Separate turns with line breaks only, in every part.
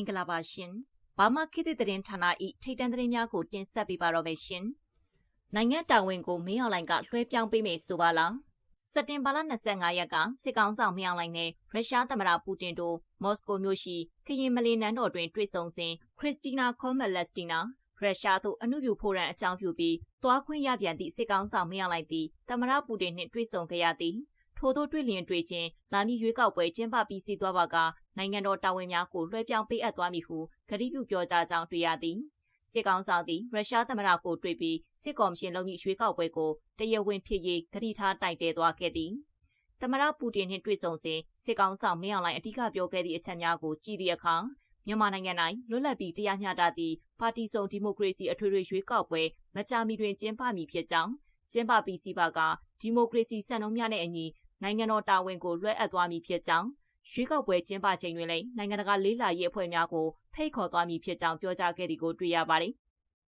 င်္ဂလာပါရှင်။ဘာမှခေတ်သစ်သတင်းဌာန၏ထိတ်တန့်သတင်းများကိုတင်ဆက်ပေးပါတော့မယ်ရှင်။နိုင်ငံတာဝန်ကိုမင်းအောင်လိုင်ကလွှဲပြောင်းပေးမယ်ဆိုပါလား။စက်တင်ဘာလ25ရက်ကစစ်ကောင်ဆောင်မင်းအောင်လိုင်နဲ့ရုရှားသမ္မတပူတင်တို့မော်စကိုမြို့ရှိခရင်မလီနန်းတော်တွင်တွေ့ဆုံစဉ်ခရစ်စတီနာကောမလက်စတီနာရုရှားသို့အမှုပြုဖိုရန်အကြောင်းပြုပြီးတွားခွင့်ရပြန်သည့်စစ်ကောင်ဆောင်မင်းအောင်လိုင်သည်သမ္မတပူတင်နှင့်တွေ့ဆုံခဲ့ရသည်။ ထို့သောတွေ့လျင်တွေ့ချင်းလာမည့်ရွေးကောက်ပွဲကျင်းပပြီးစီးသွားပါကနိုင်ငံတော်တာဝန်များကိုလွှဲပြောင်းပေးအပ်သွားမည်ဟုကတိပြုပြောကြားကြောင်းတွေ့ရသည်စစ်ကောင်ဆောင်သည်ရုရှားသမ္မတကိုတွေ့ပြီးစစ်ကော်မရှင်လုပ်မည့်ရွေးကောက်ပွဲကိုတရားဝင်ဖြစ်ရေးကတိထားတိုက်တဲသွားခဲ့သည်သမ္မတပူတင်နှင့်တွေ့ဆုံစဉ်စစ်ကောင်ဆောင်မင်းအောင်လှိုင်အဓိကပြောခဲ့သည့်အချက်များကိုကြည့်သည့်အခါမြန်မာနိုင်ငံ၌လွတ်လပ်ပြီးတရားမျှတသည့်ပါတီစုံဒီမိုကရေစီအထွေထွေရွေးကောက်ပွဲမကြာမီတွင်ကျင်းပမည်ဖြစ်ကြောင်းကျင်းပပြီးစီးပါကဒီမိုကရေစီစံနှုန်းများနဲ့အညီ နိုင်ငံတော်တာဝန်ကိုလွှဲအပ်သွားမည်ဖြစ်ကြောင်းရွေးကောက်ပွဲကျင်းပချိန်တွင်လည်းနိုင်ငံတကာလေးလာရေးအဖွဲ့များကိုဖိတ်ခေါ်သွားမည်ဖြစ်ကြောင်းပြောကြားခဲ့သည်ကိုတွေ့ရပါတယ်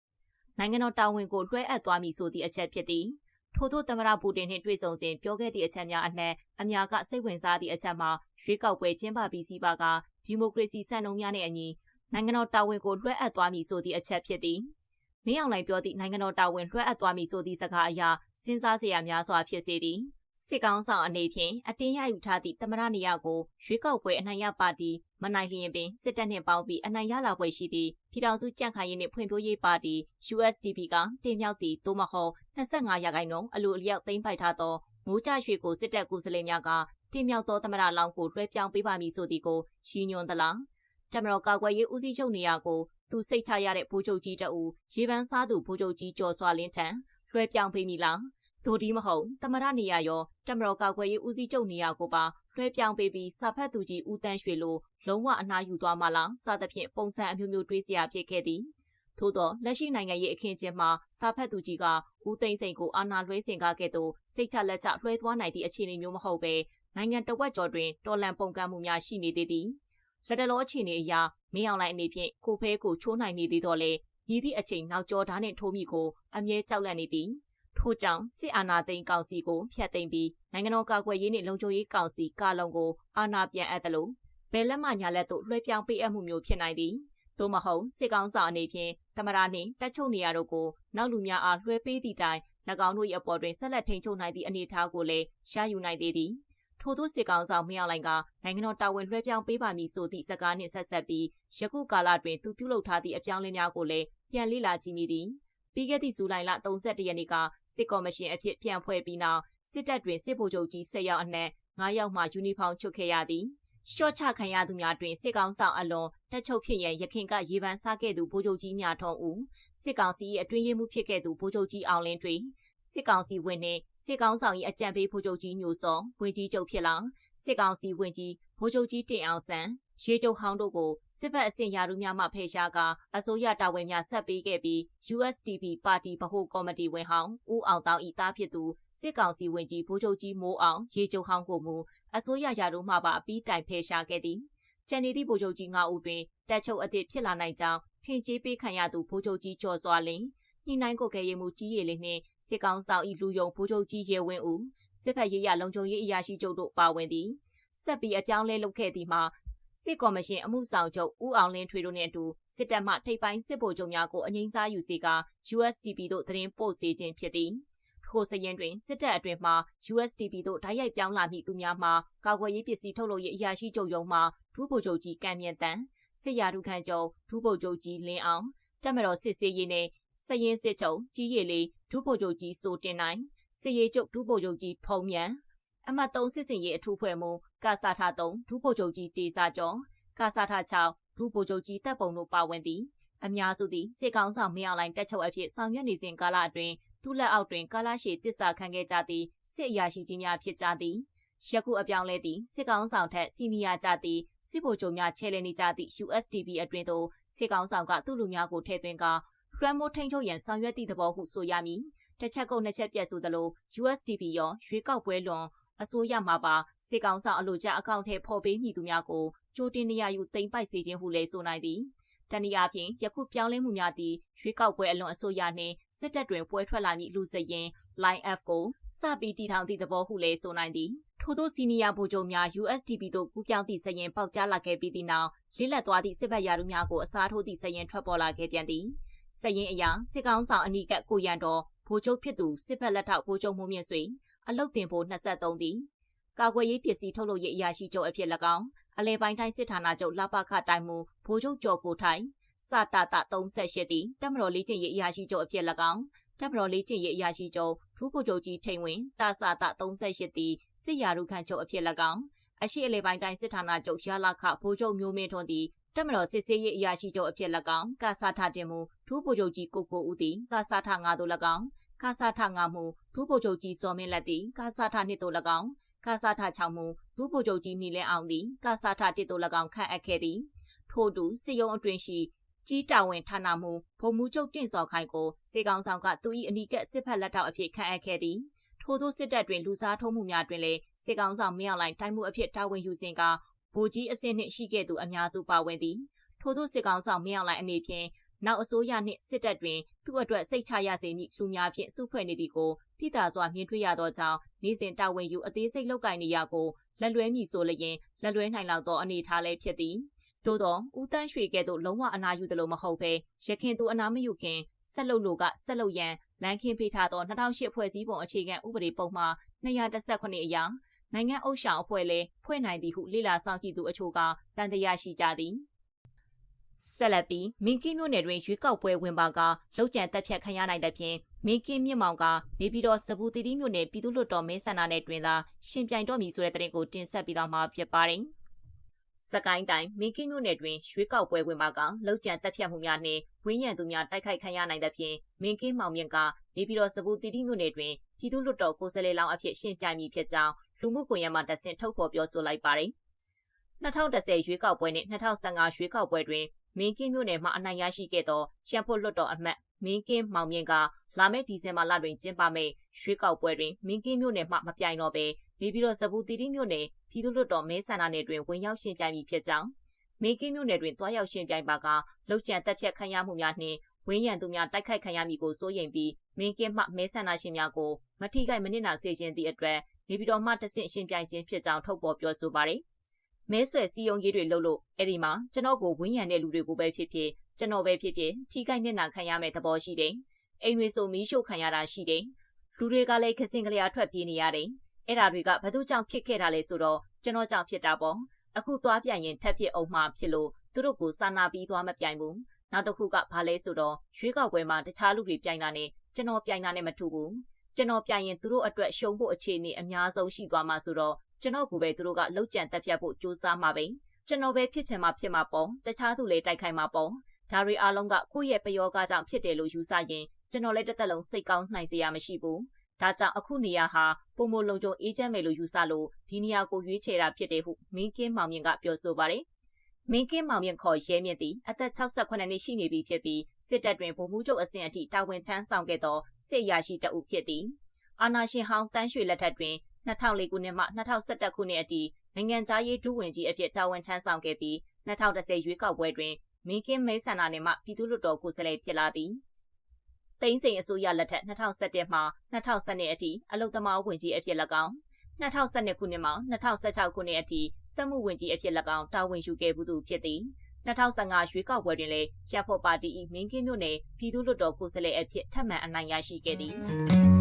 ။နိုင်ငံတော်တာဝန်ကိုလွှဲအပ်သွားမည်ဆိုသည့်အချက်ဖြစ်သည်။ထို့သောသမ္မတပူတင်နှင့်တွေ့ဆုံစဉ်ပြောခဲ့သည့်အချက်များအနှံ့အများကစိတ်ဝင်စားသည့်အချက်မှာရွေးကောက်ပွဲကျင်းပပြီးစီးပါကဒီမိုကရေစီစံနှုန်းများနှင့်အညီနိုင်ငံတော်တာဝန်ကိုလွှဲအပ်သွားမည်ဆိုသည့်အချက်ဖြစ်သည်။မင်းအောင်လှိုင်ပြောသည့်နိုင်ငံတော်တာဝန်လွှဲအပ်သွားမည်ဆိုသည့်စကားအရစဉ်းစားစရာများစွာဖြစ်စေသည်။ စစ်ကောင်ဆောင်အနေဖြင့်အတင်းရယူထားသည့်သမရနေရာကိုရွေးကောက်ပွဲအနိုင်ရပါတီမနိုင်လျင်ပင်စစ်တပ်နှင့်ပေါင်းပြီးအနိုင်ရလာပွဲရှိသည့်ပြည်ထောင်စုကြံ့ခိုင်ရေးနှင့်ဖွံ့ဖြိုးရေးပါတီ USDP ကတင်မြှောက်သည့်သို့မဟုတ်25ရာခိုင်နှုန်းအလိုအလျောက်သိမ်းပိုက်ထားသောမိုးကြရွှေကိုစစ်တပ်ကိုယ်စားလှယ်များကတင်မြှောက်သောသမရလောင်းကိုလွှဲပြောင်းပေးပါမည်ဆိုသည်ကိုရှင်းညွှန်သလားတမတော်ကာကွယ်ရေးဦးစီးချုပ်နေရာကိုသူစိတ်ချရတဲ့ဗိုလ်ချုပ်ကြီးတအူရေပန်းစားသူဗိုလ်ချုပ်ကြီးကျော်စွာလင်းထံလွှဲပြောင်းပေးမည်လား ဒိုဒီမဟုတ်သမရနေရရောတမတော်ကာကွယ်ရေးဦးစီးချုပ်နေရာကိုပါလွှဲပြောင်းပေးပြီးစာဖတ်သူကြီးဦးတန်းရွှေလိုလုံးဝအနားယူသွားမှလားစသဖြင့်ပုံစံအမျိုးမျိုးတွေးစရာဖြစ်ခဲ့သည်ထို့သောလက်ရှိနိုင်ငံရေးအခင်းကျင်းမှာစာဖတ်သူကြီးကဦးသိန်းစိန်ကိုအာဏာလွှဲစင်ကားခဲ့သို့စိတ်ချလက်ချလွှဲသွားနိုင်သည့်အခြေအနေမျိုးမဟုတ်ပဲနိုင်ငံတဝက်ကျော်တွင်တော်လန်ပုံကံမှုများရှိနေသေးသည်လက်တလောအခြေအနေအရမင်းအောင်လှိုင်အနေဖြင့်ကိုဖဲကိုချိုးနိုင်နေသေးတော့လေဤသည့်အချိန်နောက်ကျော်ဓာတ်နှင့်ထိုးမိကိုအမြဲကြောက်လန့်နေသည် ထို့ကြောင့်စစ်အာဏာသိမ်းကောင်စီကိုဖျက်သိမ်းပြီးနိုင်ငံတော်ကာကွယ်ရေးနှင့်လုံခြုံရေးကောင်စီကာလုံကိုအာဏာပြန်အပ်တယ်လို့ဘယ်လက်မှညာလက်သို့လွှဲပြောင်းပေးအပ်မှုမျိုးဖြစ်နိုင်သည်သို့မဟုတ်စစ်ကောင်စာအနေဖြင့်သမရနှင့်တက်ချုပ်နေရတို့ကိုနောက်လူများအားလွှဲပေးသည့်တိုင်၎င်းတို့၏အပေါ်တွင်ဆက်လက်ထိန်းချုပ်နိုင်သည့်အနေအထားကိုလည်းရယူနိုင်သေးသည်ထို့သောစစ်ကောင်ဆောင်မင်းအောင်လှိုင်ကနိုင်ငံတော်တာဝန်လွှဲပြောင်းပေးပါမည်ဆိုသည့်စကားနှင့်ဆက်ဆက်ပြီးယခုကာလတွင်သူပြုလုပ်ထားသည့်အပြောင်းအလဲများကိုလည်းပြန်လေ့လာကြည့်မိသည် ပြီးခဲ့သည့်ဇူလိုင်လ31ရက်နေ့ကစစ်ကော်မရှင်အဖြစ်ပြန်ဖွဲ့ပြီးနောက်စစ်တပ်တွင်စစ်ဗိုလ်ချုပ်ကြီး10ယောက်အနက်9ယောက်မှယူနီဖောင်းချုပ်ခဲ့ရသည်ရှော့ချခံရသူများတွင်စစ်ကောင်ဆောင်အလွန်တက်ချုပ်ဖြစ်ရန်ရခင်ကရေပန်းစားခဲ့သူဗိုလ်ချုပ်ကြီးများထုံးဦးစစ်ကောင်စီ၏အတွင်းရေးမှုဖြစ်ခဲ့သူဗိုလ်ချုပ်ကြီးအောင်လင်းတွင်စစ်ကောင်စီဝင်နှင့်စစ်ကောင်ဆောင်၏အကြံပေးဗိုလ်ချုပ်ကြီးညိုစောဝင်ကြီးချုပ်ဖြစ်လာစစ်ကောင်စီဝင်ကြီးဗိုလ်ချုပ်ကြီးတင်အောင်ဆန်း ရေတုပ်ဟောင်းတို့ကိုစစ်ဘက်အဆင့်ရာထူးများမှဖယ်ရှားကာအစိုးရတာဝန်များဆက်ပေးခဲ့ပြီး USDP ပါတီဗဟိုကော်မတီဝင်ဟောင်းဦးအောင်တောင်ဤသားဖြစ်သူစစ်ကောင်စီဝင်ကြီးဗိုလ်ချုပ်ကြီးမိုးအောင်ရေကျုပ်ဟောင်းကိုမူအစိုးရရာထူးမှပါအပြီးတိုင်ဖယ်ရှားခဲ့သည်ကျန်နေသည့်ဗိုလ်ချုပ်ကြီး9ဦးတွင်တက်ချုပ်အသည့်ဖြစ်လာနိုင်ကြောင်းထင်ကြီးပေးခံရသူဗိုလ်ချုပ်ကြီးကျော်စွာလင်းညှိနှိုင်းကိုကဲရေးမှုကြီးရည်လေးနှင့်စစ်ကောင်ဆောင်၏လူယုံဗိုလ်ချုပ်ကြီးရဲဝင်းဦးစစ်ဖက်ရေးရလုံခြုံရေးအရာရှိချုပ်တို့ပါဝင်သည်ဆက်ပြီးအပြောင်းလဲလုပ်ခဲ့သည်မှာ စစ်ကော်မရှင်အမှုဆောင်ချုပ်ဦးအောင်လင်းထွေတို့နဲ့အတူစစ်တပ်မှထိပ်ပိုင်းစစ်ဗိုလ်ချုပ်များကိုအငိမ့်စားယူစေက USDP တို့သတင်းပို့စေခြင်းဖြစ်သည်ထိုစရင်တွင်စစ်တပ်အတွင်မှ USDP တို့ဓာတ်ရိုက်ပြောင်းလာမည့်သူများမှကာကွယ်ရေးပစ္စည်းထုတ်လုပ်ရေးအရာရှိချုပ်ရုံးမှဒုဗိုလ်ချုပ်ကြီးကံမြင့်တန်စစ်ရာထူးခန့်ချုပ်ဒုဗိုလ်ချုပ်ကြီးလင်းအောင်တပ်မတော်စစ်စေးရေးနဲ့စရင်စစ်ချုပ်ကြီးရည်လေးဒုဗိုလ်ချုပ်ကြီးစိုးတင်နိုင်စစ်ရေးချုပ်ဒုဗိုလ်ချုပ်ကြီးဖုံမြန် အမှတ်3စစ်စင်ရေးအထူးဖွဲ့မှုကာစာထာ3ဒုဗိုလ်ချုပ်ကြီးတေစာကျော်ကာစာထာ6ဒုဗိုလ်ချုပ်ကြီးတပ်ပုံတို့ပါဝင်သည်အများစုသည်စစ်ကောင်ဆောင်မင်းအောင်လိုင်တက်ချုပ်အဖြစ်ဆောင်ရွက်နေစဉ်ကာလအတွင်းသူ့လက်အောက်တွင်ကာလရှည်တစ္ဆာခံခဲ့ကြသည့်စစ်အရာရှိကြီးများဖြစ်ကြသည်ယခုအပြောင်းလဲသည့်စစ်ကောင်ဆောင်ထက်စီနီယာကြသည့်စစ်ဗိုလ်ချုပ်များချဲလဲနေကြသည့် USDP အတွင်သို့စစ်ကောင်ဆောင်ကသူ့လူများကိုထည့်သွင်းကာခရမ်မိုထိန်ချုပ်ရန်ဆောင်ရွက်သည့်သဘောဟုဆိုရမည်တစ်ချက်ကုန်နှစ်ချက်ပြတ်ဆိုသလို USDP ရောရွေးကောက်ပွဲလွန် အစိုးရမှပါစစ်ကောင်ဆောင်အလို့ကျအကောင့်ထဲပေါ်ပေးမိသူများကိုကြိုတင်နေရယူသိမ့်ပိုက်စေခြင်းဟုလည်းဆိုနိုင်သည်တနည်းအားဖြင့်ယခုပြောင်းလဲမှုများသည့်ရွေးကောက်ပွဲအလွန်အဆိုးရနှင့်စစ်တပ်တွင်ပွဲထွက်လာမည့်လူစရင် line F ကိုစပြီးတည်ထောင်သည့်သဘောဟုလည်းဆိုနိုင်သည်ထို့သောစီနီယာဗိုလ်ချုပ်များ USDP သို့ကူးပြောင်းသည့်စရင်ပေါက်ကြားလာခဲ့ပြီးသည့်နောက်လိလက်သွားသည့်စစ်ဘက်ရာထူးများကိုအစားထိုးသည့်စရင်ထွက်ပေါ်လာခဲ့ပြန်သည်စရင်အရာစစ်ကောင်းဆောင်အနီးကပ်ကိုရန်တော်ဗိုလ်ချုပ်ဖြစ်သူစစ်ဘက်လက်ထောက်ဗိုလ်ချုပ်မှုမြင့်ဆွေအလုတ်တင်ဖို့23သည်ကာကွယ်ရေးပစ္စည်းထုတ်လုပ်ရေးအရာရှိချုပ်အဖြစ်၎င်းအလဲပိုင်းတိုင်းစစ်ဌာနချုပ်လပခတိုင်းမူဗိုလ်ချုပ်ကျော်ကိုထိုင်စတာတာ38သည်တမတော်လေးချင်းရေးအရာရှိချုပ်အဖြစ်၎င်းတပ်မတော်လေးကျင့်ရေးအရာရှိချုပ်ထူးကိုချုပ်ကြီးထိန်ဝင်တာစာတာ38တီစစ်ရာရုခန့်ချုပ်အဖြစ်၎င်းအရှိအလေပိုင်းတိုင်းစစ်ဌာနချုပ်ရလာခဗိုလ်ချုပ်မျိုးမင်းထွန်းသည် တပ်မတော်စစ်ဆေးရေးအရာရှိချုပ်အဖြစ်၎င်းကာစာထတင်မှုထူးကိုချုပ်ကြီးကိုကိုဦးသည်ကာစာထ9သို့၎င်းကာစာထ9မှုထူးကိုချုပ်ကြီးစောမင်းလက်သည်ကာစာထ2သို့၎င်းကာစာထ6မှုထူးကိုချုပ်ကြီးနီလင်းအောင်သည်ကာစာထ1သို့၎င်းခန့်အပ်ခဲ့သည်ထို့တူစစ်ရုံးအတွင်ရှိကြီးတာဝန်ဌာနမှဗိုလ်မှူးချုပ်တင့်စော်ခိုင်ကိုစေကောင်ဆောင်ကသူ၏အနီးကပ်စစ်ဖက်လက်ထောက်အဖြစ်ခန့်အပ်ခဲ့သည်ထို့သောစစ်တပ်တွင်လူစားထုံးမှုများတွင်လည်းစေကောင်ဆောင်မင်းအောင်လှိုင်တိုင်းမှုအဖြစ်တာဝန်ယူစဉ်က ဗိုလ်ကြီးအဆင့်နှင့်ရှိခဲ့သူအများစုပါဝင်သည်ထို့သောစစ်ကောင်ဆောင်မင်းအောင်လှိုင်အနေဖြင့်နောက်အစိုးရနှင့်စစ်တပ်တွင်သူ့အတွက်စိတ်ချရစေမည့်လူများဖြင့်စုဖွဲ့နေသည်ကိုတိတာစွာမြင်တွေ့ရသောကြောင့်နေ့စဉ်တာဝန်ယူအသေးစိတ်လုပ်ကိုင်နေရကိုလက်လွဲမည်ဆိုလျင်လက်လွဲနိုင်လောက်သောအနေအထားလည်းဖြစ်သည်သို့တော့ဦးတန်းရွှေကဲ့သို့လုံးဝအနာယူသလိုမဟုတ်ဘဲရခင်သူအနာမယူခင်ဆက်လုပ်လို့ကဆက်လုပ်ရန်လန်ခင်ဖေးထားသော2008ဖွဲ့စည်းပုံအခြေခံဥပဒေပုံမှာ218အရာ နိုင်ငံအုပ်ဆောင်အဖွဲ့လဲဖွဲ့နိုင်သည်ဟုလေ့လာစောင့်ကြည့်သူအချို့ကတန်တရားရှိကြသည်ဆက်လက်ပြီးမင်းကင်းမြို့နယ်တွင်ရွေးကောက်ပွဲဝင်ပါကလောက်ကျန်တက်ဖြတ်ခံရနိုင်တဲ့ဖြင့်မင်းကင်းမြင့်မောင်ကနေပြီးတော့စပူတီတီမြို့နယ်ပြည်သူ့လွှတ်တော်မဲဆန္ဒနယ်တွင်သာရှင်ပြိုင်တော့မည်ဆိုတဲ့တဲ့ရင်ကိုတင်ဆက်ပြီးတော့မှာဖြစ်ပါတယ်။စကိုင်းတိုင်းမင်းကင်းမြို့နယ်တွင်ရွှေကောက်ပွဲဝင်ပါကလောက်ကျန်တက်ဖြတ်မှုများနှင့်ဝင်းရံသူများတိုက်ခိုက်ခံရနိုင်သဖြင့်မင်းကင်းမောင်မြင့်ကနေပြည်တော်စပူတီတီမြို့နယ်တွင်ပြည်သူ့လွှတ်တော်ကိုယ်စားလှယ်လောင်းအဖြစ်ရှင်းပြမည်ဖြစ်ကြောင်း လူမှုကွန်ရက်မှတဆင့်ထုတ်ဖော်ပြောဆိုလိုက်ပါတယ်။2010ရွေးကောက်ပွဲနှင့်2015ရွေးကောက်ပွဲတွင်မင်းကင်းမြို့နယ်မှအနိုင်ရရှိခဲ့သောရှမ်းဖို့လွှတ်တော်အမတ်မင်းကင်းမောင်မြင့်ကလာမယ့်ဒီဇင်ဘာလတွင်ကျင်းပမယ့်ရွေးကောက်ပွဲတွင်မင်းကင်းမြို့နယ်မှမပြိုင်တော့ဘဲနေပြီးတော့ဇပူတီတီမြို့နယ်ပြည်သူ့လွှတ်တော်မဲဆန္ဒနယ်တွင်ဝင်ရောက်ရှင်ပြိုင်မည်ဖြစ်ကြောင်းမင်းကင်းမြို့နယ်တွင်တွားရောက်ရှင်ပြိုင်ပါကလှုပ်ချံတက်ဖြတ်ခံရမှုများနှင့်ဝင်းရံသူများတိုက်ခိုက်ခံရမည်ကိုစိုးရိမ်ပြီးမင်းကင်းမှမဲဆန္ဒရှင်များကိုမထိခိုက်မနစ်နာစေခြင်းသည့်အတွက် နေပြည်တော်မှတဆင့်ရှင်ပြိုင်ခြင်းဖြစ်ကြောင်းထုတ်ပေါ်ပြောဆိုပါတယ်။မဲဆွယ်စည်းရုံးရေးတွေလုပ်လို့အဲ့ဒီမှာကျွန်တော်ကိုဝင်းရံတဲ့လူတွေကိုပဲဖြစ်ဖြစ်ကျွန်တော်ပဲဖြစ်ဖြစ်ထိခိုက်နစ်နာခံရမယ့်သဘောရှိတယ်။အိမ်တွေဆိုမီးရှို့ခံရတာရှိတယ်။လူတွေကလည်းခစင်ကလေးအထွက်ပြေးနေရတယ်။အဲ့ဒါတွေကဘသူကြောင့်ဖြစ်ခဲ့တာလဲဆိုတော့ကျွန်တော်ကြောင့်ဖြစ်တာပေါ့။အခုသွားပြန်ရင်ထက်ဖြစ်အောင်မှဖြစ်လို့သူတို့ကိုစာနာပြီးသွားမပြိုင်ဘူး။နောက်တစ်ခုကဘာလဲဆိုတော့ရွေးကောက်ပွဲမှာတခြားလူတွေပြိုင်တာနဲ့ကျွန်တော်ပြိုင်တာနဲ့မတူဘူး။ ကျွန်တော်ပြိုင်ရင်သူတို့အတွက်ရှုံးဖို့အခြေအနေအများဆုံးရှိသွားမှာဆိုတော့ကျွန်တော်ကပဲသူတို့ကလှုပ်ကြံတက်ဖြတ်ဖို့ကြိုးစားမှာပဲ။ကျွန်တော်ပဲဖြစ်ချင်မှဖြစ်မှာပေါ့။တခြားသူလည်းတိုက်ခိုက်မှာပေါ့။ဒါတွေအားလုံးကကိုယ့်ရဲ့ပယောဂကြောင့်ဖြစ်တယ်လို့ယူဆရင်ကျွန်တော်လည်းတစ်သက်လုံးစိတ်ကောင်းနိုင်စရာမရှိဘူး။ဒါကြောင့်အခုနေရာဟာပုံမလုံခြုံအေးချမ်းမယ်လို့ယူဆလို့ဒီနေရာကိုရွေးချယ်တာဖြစ်တယ်ဟုမင်းကင်းမောင်မြင့်ကပြောဆိုပါတယ်။ မင်းကင်းမောင်မြင့်ခေါ်ရဲမြင့်သည်အသက်68နှစ်ရှိနေပြီဖြစ်ပြီးစစ်တပ်တွင်ဗိုလ်မှူးချုပ်အဆင့်အထိတာဝန်ထမ်းဆောင်ခဲ့သောစစ်ရာရှိတအုပ်ဖြစ်သည်။အာနာရှင်ဟောင်းတန်းရွှေလက်ထက်တွင်2004ခုနှစ်မှ2011ခုနှစ်အထိနိုင်ငံသားရေးဒုဝန်ကြီးအဖြစ်တာဝန်ထမ်းဆောင်ခဲ့ပြီး2010ရွေးကောက်ပွဲတွင်မင်းကင်းမဲဆန္ဒနယ်မှပြည်သူ့လွှတ်တော်ကိုယ်စားလှယ်ဖြစ်လာသည်။တိန်းစိန်အစိုးရလက်ထက်2017မှ2012အထိအလုသမားဝင်ကြီးအဖြစ်၎င်း 2012ခုနှစ်မှ2016ခုနှစ်အထိစက်မှုဝင်ကြီးအဖြစ်၎င်းတာဝန်ယူခဲ့မှုသူဖြစ်သည်2015ရွေးကောက်ပွဲတွင်လည်းရှက်ဖို့ပါတီ၏မင်းကင်းမြို့နယ်ပြည်သူ့လွှတ်တော်ကိုယ်စားလှယ်အဖြစ်ထပ်မံအနိုင်ရရှိခဲ့သည်။